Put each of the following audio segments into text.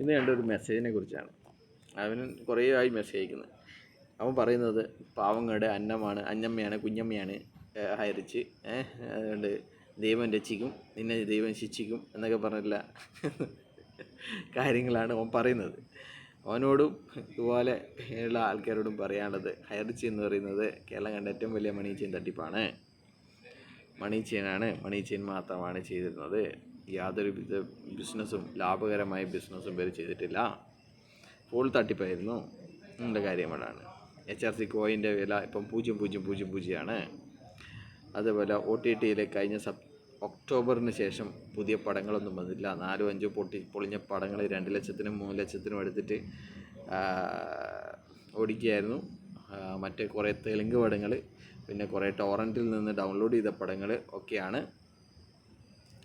ഇന്ന് കണ്ട ഒരു മെസ്സേജിനെ കുറിച്ചാണ്. അവന് കുറേ ആയി മെസ്സേജ് അയക്കുന്നത് അവൻ പറയുന്നത് പാവങ്ങളുടെ അന്നമാണ് അന്നമ്മയാണ് കുഞ്ഞമ്മയാണ് ഹരിച്ച് അതുകൊണ്ട് ദൈവം രക്ഷിക്കും നിന്നെ ദൈവം ശിക്ഷിക്കും എന്നൊക്കെ പറഞ്ഞില്ല കാര്യങ്ങളാണ് അവൻ പറയുന്നത്. അവനോടും ഇതുപോലെ ഉള്ള ആൾക്കാരോടും പറയാനുള്ളത് ഹയർച്ചി എന്ന് പറയുന്നത് കേരളം കണ്ട ഏറ്റവും വലിയ മണീച്ചൻ തട്ടിപ്പാണ്. മണീച്ചനാണ് മണീച്ചൻ മാത്രമാണ് ചെയ്തിരുന്നത്. യാതൊരു വിധ ബിസിനസ്സും ലാഭകരമായ ബിസിനസ്സും പേര് ചെയ്തിട്ടില്ല. ഫുൾ തട്ടിപ്പായിരുന്നു. എന്നുള്ള കാര്യങ്ങളാണ് എച്ച് ആർ സി കോയിന്റെ വില ഇപ്പം പൂജ്യം പൂജ്യം പൂജ്യം പൂജ്യമാണ്. അതുപോലെ ഒ ടി ടിയിലെ കഴിഞ്ഞ സപ് ഒക്ടോബറിന് ശേഷം പുതിയ പടങ്ങളൊന്നും വന്നില്ല. നാലും അഞ്ചോ പൊട്ടി പൊളിഞ്ഞ പടങ്ങൾ രണ്ട് ലക്ഷത്തിനും മൂന്ന് ലക്ഷത്തിനും എടുത്തിട്ട് ഓടിക്കുകയായിരുന്നു. മറ്റേ കുറേ തെലുങ്ക് പടങ്ങൾ പിന്നെ കുറേ ടോറന്റിൽ നിന്ന് ഡൗൺലോഡ് ചെയ്ത പടങ്ങൾ ഒക്കെയാണ്.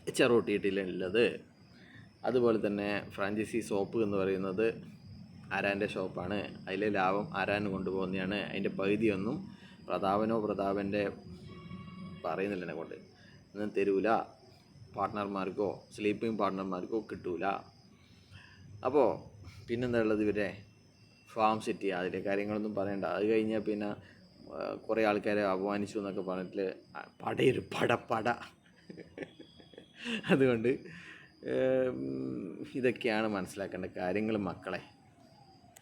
ടിയിലുള്ളത് അതുപോലെ തന്നെ ഫ്രാഞ്ചൈസി സോപ്പ് എന്ന് പറയുന്നത് ആരാന്റെ ഷോപ്പാണ്. അതിലെ ലാഭം ആരാൻ കൊണ്ടുപോകുന്നതാണ്. അതിന്റെ പകുതിയൊന്നും പ്രതാപനോ പ്രതാപന്റെ പറയുന്നില്ല കൊണ്ട്. ഒന്നും തരൂല. പാർട്ട്ണർമാർക്കോ സ്ലീപ്പിംഗ് പാർട്ട്ണർമാർക്കോ കിട്ടൂല. അപ്പോൾ പിന്നെന്താ ഉള്ളത് ഇവരെ? ഫാം സിറ്റി അതിലെ കാര്യങ്ങളൊന്നും പറയണ്ട. അത് കഴിഞ്ഞാൽ പിന്നെ കുറേ ആൾക്കാരെ അപമാനിച്ചു എന്നൊക്കെ പറഞ്ഞിട്ട് പടയൊരു പട പട അതുകൊണ്ട് ഇതൊക്കെയാണ് മനസ്സിലാക്കേണ്ട കാര്യങ്ങൾ മക്കളെ.